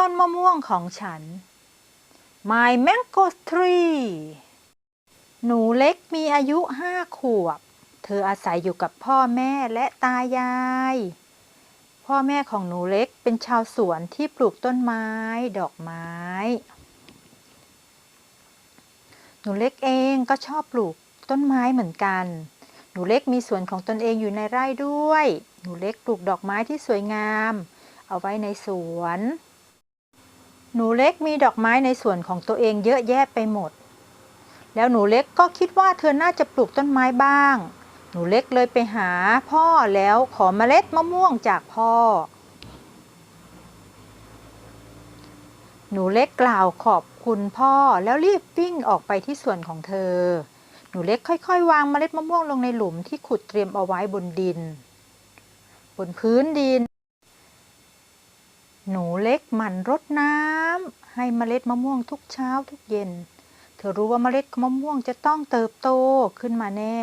ต้นมะม่วงของฉัน My Mango Tree หนูเล็กมีอายุห้าขวบ เธออาศัยอยู่กับพ่อแม่และตายาย พ่อแม่ของหนูเล็กเป็นชาวสวนที่ปลูกต้นไม้ ดอกไม้ หนูเล็กเองก็ชอบปลูกต้นไม้เหมือนกัน หนูเล็กมีสวนของตนเองอยู่ในไร่ด้วย หนูเล็กปลูกดอกไม้ที่สวยงาม เอาไว้ในสวน หนูเล็กมีดอกไม้ในสวนของตัวเองเยอะแยะไปหมด แล้วหนูเล็กก็คิดว่าเธอน่าจะปลูกต้นไม้บ้าง หนูเล็กเลยไปหาพ่อแล้วขอเมล็ดมะม่วงจากพ่อ หนูเล็กกล่าวขอบคุณพ่อแล้วรีบวิ่งออกไปที่สวนของเธอ หนูเล็กค่อยๆ วางเมล็ดมะม่วงลงในหลุมที่ขุดเตรียมเอาไว้บนดิน บนพื้นดิน หนูเล็กหมั่นรดน้ำให้เมล็ดมะม่วงทุกเช้าทุกเย็น เธอรู้ว่าเมล็ดมะม่วงจะต้องเติบโตขึ้นมาแน่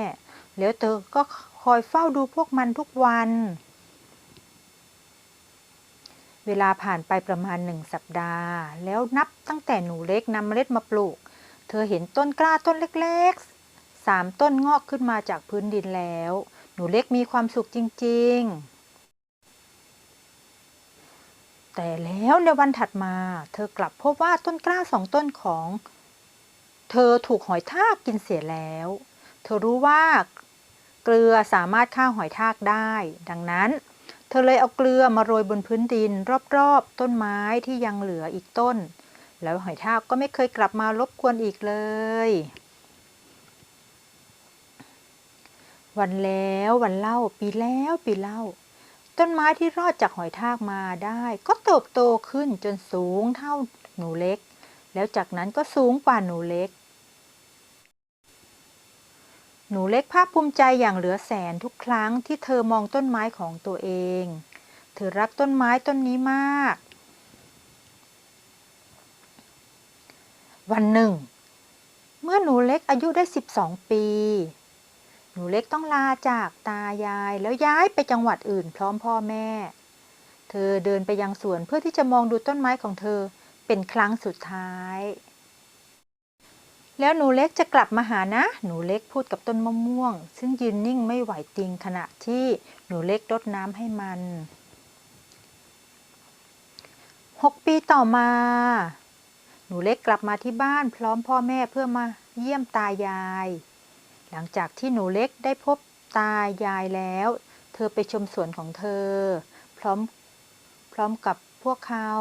แล้วเธอก็คอยเฝ้าดูพวกมันทุกวัน เวลาผ่านไปประมาณหนึ่งสัปดาห์ แล้วนับตั้งแต่หนูเล็กนำเมล็ดมาปลูก เธอเห็นต้นกล้าต้นเล็กๆสามต้นงอกขึ้นมาจากพื้นดินแล้ว หนูเล็กมีความสุขจริง ๆ แต่แล้วในวันถัดมา เธอกลับพบว่าต้นกล้าสองต้นของ เธอถูกหอยทากกินเสียแล้ว เธอรู้ว่าเกลือสามารถฆ่าหอยทากได้ ดังนั้น เธอเลยเอาเกลือมาโรยบนพื้นดิน รอบๆ ต้นไม้ที่ยังเหลืออีกต้น แล้วหอยทากก็ไม่เคยกลับมารบกวนอีกเลย วันแล้ววันเล่าปีแล้วปีเล่า ต้นไม้ที่รอดจากหอยทากมาได้ ก็เติบโตขึ้นจนสูงเท่าหนูเล็ก แล้วจากนั้นก็สูงกว่าหนูเล็ก หนูเล็กภาคภูมิใจอย่างเหลือแสนทุกครั้งที่เธอมองต้นไม้ของตัวเอง เธอรักต้นไม้ต้นนี้มาก วันหนึ่ง เมื่อหนูเล็กอายุได้ 12 ปี หนูเล็กต้องลาจากตายายแล้วย้ายไปจังหวัดอื่นพร้อมพ่อแม่ เธอเดินไปยังสวนเพื่อที่จะมองดูต้นไม้ของเธอเป็นครั้งสุดท้าย แล้วหนูเล็กจะกลับมาหานะ หนูเล็กพูดกับต้นมะม่วง ซึ่งยืนนิ่งไม่ไหวติงขณะที่หนูเล็กรดน้ำให้มันหกปีต่อมา หนูเล็กกลับมาที่บ้านพร้อมพ่อแม่เพื่อมาเยี่ยมตายาย หลังจากที่หนูเล็กได้พบตายายแล้ว เธอไปชมสวนของเธอ พร้อมพร้อมกับพวกเขา